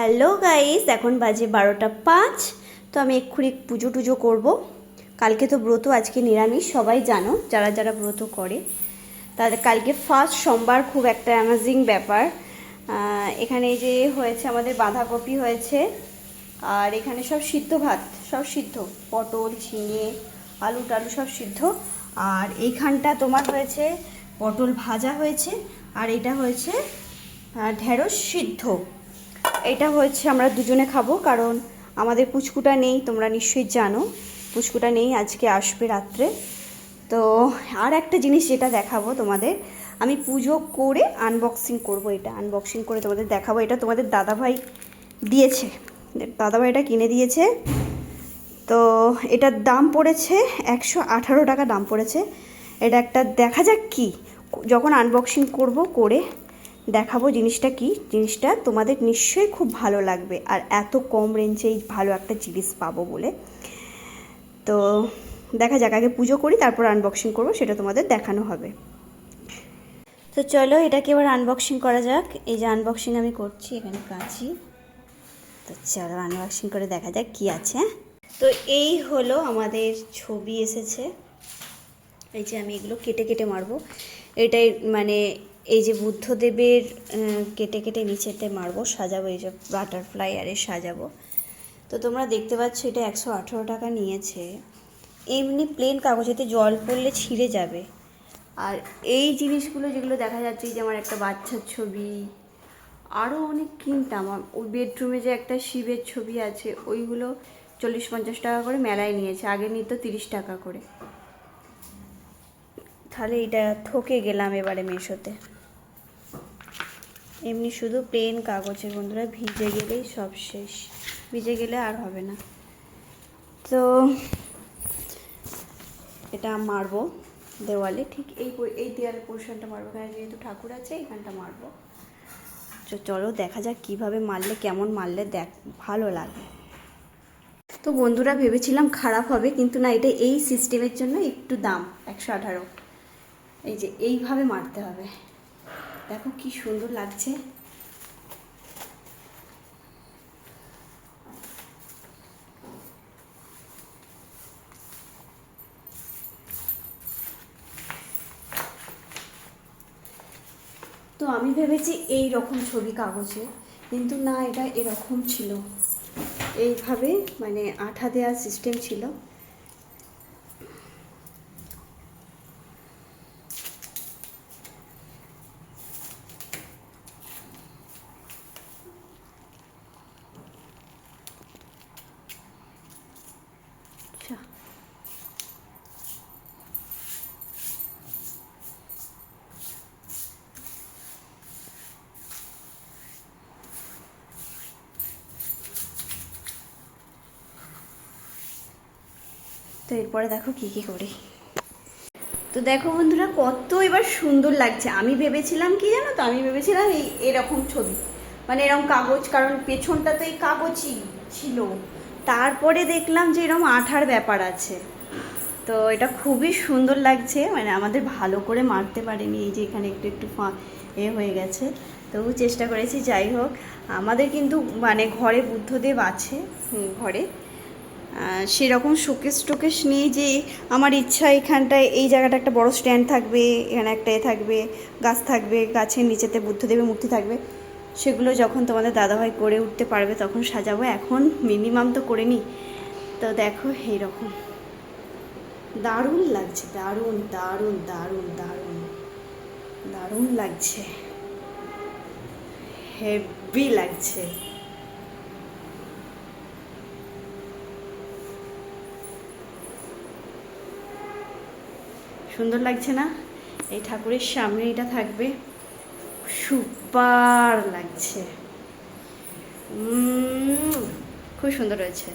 Hello guys, এখন বাজে বারোটা পাঁচ, তো আমি এক্ষুনি পুজো টুজো করব। কালকে তো ব্রত, আজকে নিরামিষ, সবাই জানো, যারা যারা ব্রত করে। তাদের কালকে ফার্স্ট সোমবার, খুব একটা অ্যামাজিং ব্যাপার। এখানে যে হয়েছে আমাদের বাঁধাকপি হয়েছে, আর এখানে সব সিদ্ধ ভাত, সব সিদ্ধ। পটল, ঝিঙে, আলু টালু সব সিদ্ধ। আর এইখানটা তোমার হয়েছে পটল ভাজা হয়েছে, আর এটা হয়েছে ঢেঁড়স সিদ্ধ। এটা হচ্ছে আমরা দুজনে খাব, কারণ আমাদের পুচকুটা নেই, তোমরা নিশ্চয়ই জানো। পুচকুটা নেই, আজকে আসবে রাত্রে। তো আর একটা জিনিস যেটা দেখাবো তোমাদের, আমি পুজো করে আনবক্সিং করব এটা। আনবক্সিং করে তোমাদের দেখাবো, এটা তোমাদের দাদাভাই দিয়েছে। দাদাভাই এটা কিনে দিয়েছে। তো এটার দাম পড়েছে একশো আঠারো টাকা দাম পড়েছে। এটা একটা দেখা যাক কি, যখন আনবক্সিং করব করে দেখাবো জিনিসটা কি? জিনিসটা তোমাদের নিশ্চয়ই খুব ভালো লাগবে। আর এত কম রেঞ্জেই ভালো একটা জিনিস পাবো বলে। তো দেখা যাক, আগে পুজো করি, তারপর আনবক্সিং করব, সেটা তোমাদের দেখানো হবে। তো চলো, এটাকে এবার আনবক্সিং করা যাক। এই যে আনবক্সিং আমি করছি, এখানে কাঁচি তো চলো আনবক্সিং করে দেখা যাক কি আছে? তো এই হলো আমাদের ছবি এসেছে। এই যে আমি এগুলো কেটে কেটে মারবো। এটাই মানে এই যে বুদ্ধদেবের কেটে কেটে নিচেতে মারবো, সাজাবো, এই যে বাটারফ্লাই আরে সাজাবো। তো তোমরা দেখতে পাচ্ছ এটা একশো আঠেরো টাকা নিয়েছে। এমনি প্লেন কাগজেতে জল পড়লে ছিঁড়ে যাবে। আর এই জিনিসগুলো যেগুলো দেখা যাচ্ছে যে আমার একটা বাচ্চার ছবি আরও অনেক কিনতাম। ওই বেডরুমে যে একটা শিবের ছবি আছে, ওইগুলো চল্লিশ পঞ্চাশ টাকা করে মেলায় নিয়েছে। আগে নিত তিরিশ টাকা করে। তাহলে এটা ঠকে গেলাম এবারে মেশোতে। এমনি শুধু প্লেন কাগজের বন্ধুরা ভিজে গেলেই সব শেষ। ভিজে গেলে আর হবে না। তো এটা মারবো দেওয়ালে, ঠিক এই এই দেওয়ালের পোর্শনটা মারবো। এখানে যেহেতু ঠাকুর আছে, এখানটা মারবো। তো চলো দেখা যাক কীভাবে মারলে, কেমন মারলে দেখ, ভালো লাগে। তো বন্ধুরা ভেবেছিলাম খারাপ হবে, কিন্তু না, এটা এই সিস্টেমের জন্য একটু দাম, একশো আঠারো। এই যে, এইভাবে মারতে হবে। দেখো কি সুন্দর লাগছে। তো আমি ভেবেছি এই রকম ছবি কাগজে, কিন্তু না, এটা এরকম ছিল। এইভাবে মানে আঠা দেওয়ার সিস্টেম ছিল। তো এরপরে দেখো কি কি করি। তো দেখো বন্ধুরা, কত এবার সুন্দর লাগছে। আমি ভেবেছিলাম কি জানো তো? আমি ভেবেছিলাম এই এরকম ছবি। মানে এরকম কাগজ, কারণ পেছনটা তো এই কাগজই ছিল। তারপরে দেখলাম যে এরকম আঠার ব্যাপার আছে। তো এটা খুবই সুন্দর লাগছে। মানে আমাদের ভালো করে মারতে পারেনি। এই যে এখানে একটু একটু ফাঁ এ হয়ে গেছে। তবু চেষ্টা করেছি, যাই হোক। আমাদের কিন্তু মানে ঘরে বুদ্ধদেব আছে। ঘরে। সেরকম শোকেস টোকেস নেই যে আমার ইচ্ছা এখানটায় এই জায়গাটা একটা বড় স্ট্যান্ড থাকবে, এখানে একটা এ থাকবে, গাছ থাকবে, গাছের নিচেতে বুদ্ধদেবের মূর্তি থাকবে। সেগুলো যখন তোমাদের দাদাভাই করে উঠতে পারবে তখন সাজাবো। এখন মিনিমাম তো করে নিই তো দেখো এইরকম। দারুণ লাগছে, দারুণ দারুণ দারুণ দারুণ। দারুণ লাগছে। হেভি লাগছে। সুন্দর লাগছে না? এই ঠাকুরের সামনে এটা থাকবে। সুপার লাগছে। খুব সুন্দর হয়েছে।